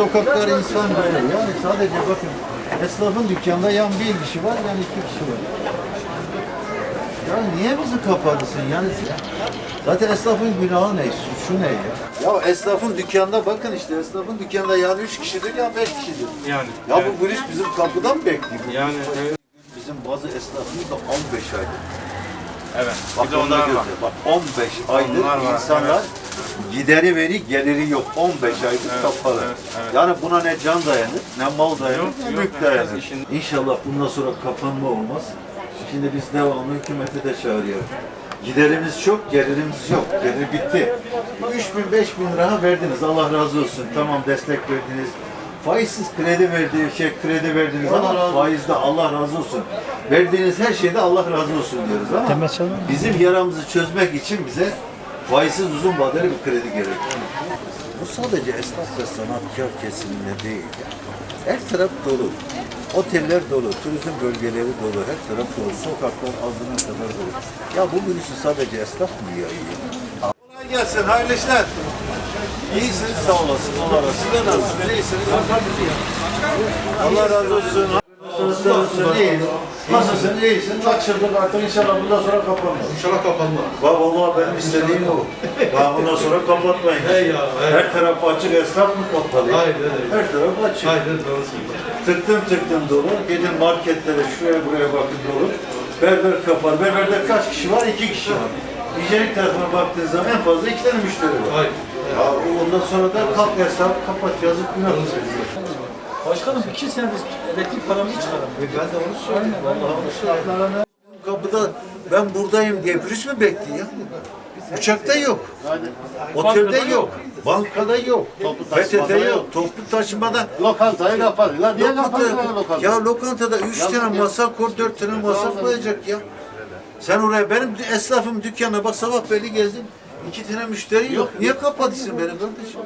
sokaklar insan böyle. Yani sadece bakın esnafın dükkanında yan bir kişi var, yani iki kişi var. Ya niye bizi kapadısın yani? Zaten esnafın günahı ne, suçu ne ya? Ya esnafın dükkanda bakın işte esnafın dükkanda ya üç kişidir ya beş kişidir. Yani. Ya evet. bu virüs bizim kapıdan mı bekliyor? Yani evet. Bizim bazı esnafımız da 15 aydır. Evet. Bak bir de onlar var. Bak 15 aydır Onlar var, insanlar gideri veri geliri yok. 15 aydır Evet, kapalı. evet, evet. Yani buna ne can dayanır, ne mal dayanır, Yok, ne yok, mülk herkes dayanır. işin- İnşallah bundan sonra kapanma olmaz. Şimdi biz devamlı hükümete de çağırıyoruz. Giderimiz çok, gelirimiz yok. Gelir bitti. 3 bin, 5 bin lira verdiniz. Allah razı olsun. Tamam destek verdiniz. Faizsiz kredi verdi, şey kredi verdiniz ama faizde Allah razı olsun. Verdiğiniz her şeyde Allah razı olsun diyoruz ama bizim yaramızı çözmek için bize faizsiz uzun vadeli bir kredi gerekiyor. Bu sadece esnaf ve sanatkar kesiminde değil. Her taraf dolu. Oteller dolu, turizm bölgeleri dolu, her taraf dolu. Sokaklar ağzına kadar dolu. Ya bu virüsü sadece esnaf mı yayıyor? Kolay gelsin, hayırlı işler. İyisiniz, sağ olasın. Allah razı olsun. Siz de nasılsınız? İyisiniz. Allah razı olsun. Nasılsın? İyiyiz. Nasılsın? İyisin. Kaçırdık artık inşallah bundan sonra kapanmaz. İnşallah kapanma. Bak vallahi benim istediğim o. Daha bundan sonra kapatmayın. Hey ya, hey. Her taraf açık, esnaf mı kapalı? Öyle. Her taraf açık. Söylüyorsun. Tıktım tıktım dolu. Gidin marketlere şuraya buraya bakın dolu. Berber kapalı. Berberde kaç kişi var? İki kişi var. Hijyenik tarafına baktığın zaman en fazla iki tane müşteri var. Aynen. Ya ondan sonra da kalk hesap kapat yazık günah. Başkanım iki senedir elektrik paramızı çıkaramıyor. Ben de onu söyleyeyim. Vallahi onu söyleyeyim. Kapıda ben buradayım diye virüs mü bekliyor? Uçakta yok. Otelde yok. Bankada yok. PTT'de yok. Toplu taşımada Lokantayı kapatıyorlar. Niye kapatıyorlar Lokanta, lokantayı? ya lokantada üç tane masa koy, dört tane masa koyacak ya. Sen oraya benim esnafım dükkana bak sabah belli gezdim. İki tane müşteri yok. Niye kapatıyorsun beni kardeşim?